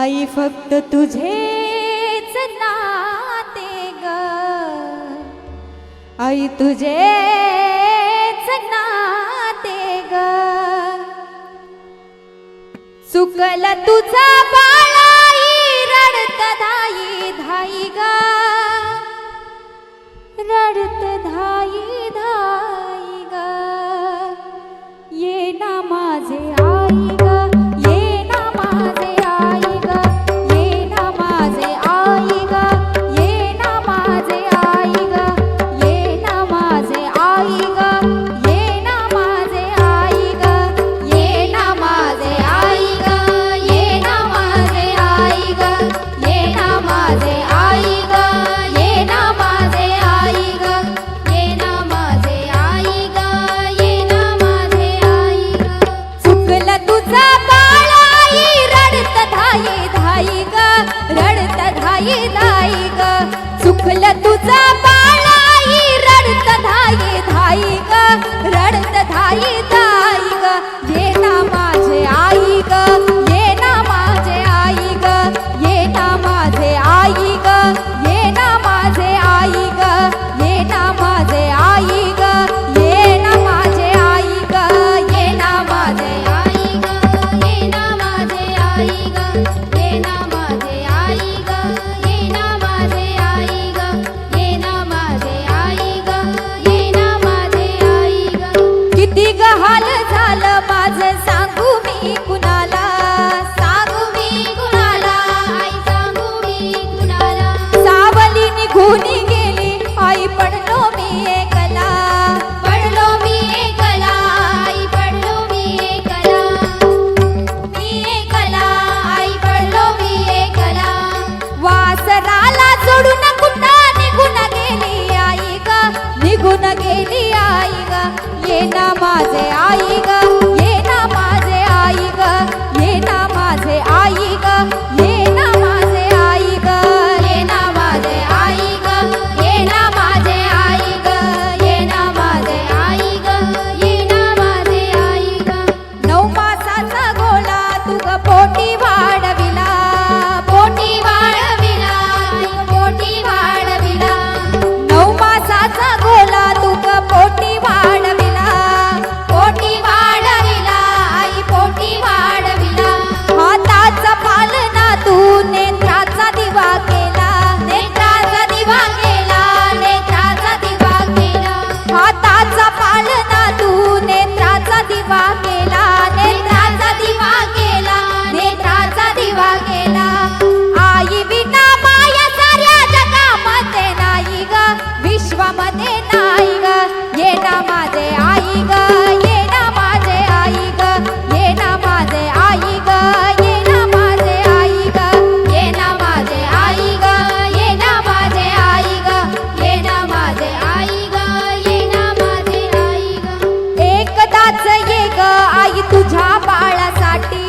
आई फक्त तुझे नाते ग. आई तुझे नाते ग. चुकलं तुझा झालं माझं सांग. போட்டி வா उगाच ये ग आई तुझ्या बाळासाठी.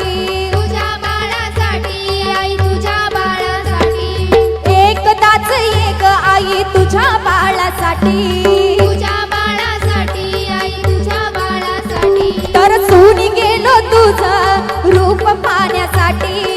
एकदाच ये ग आई तुझ्या बाळासाठी. आई तुझ्या तर सुनी गेलो तुझं रूप पाण्यासाठी.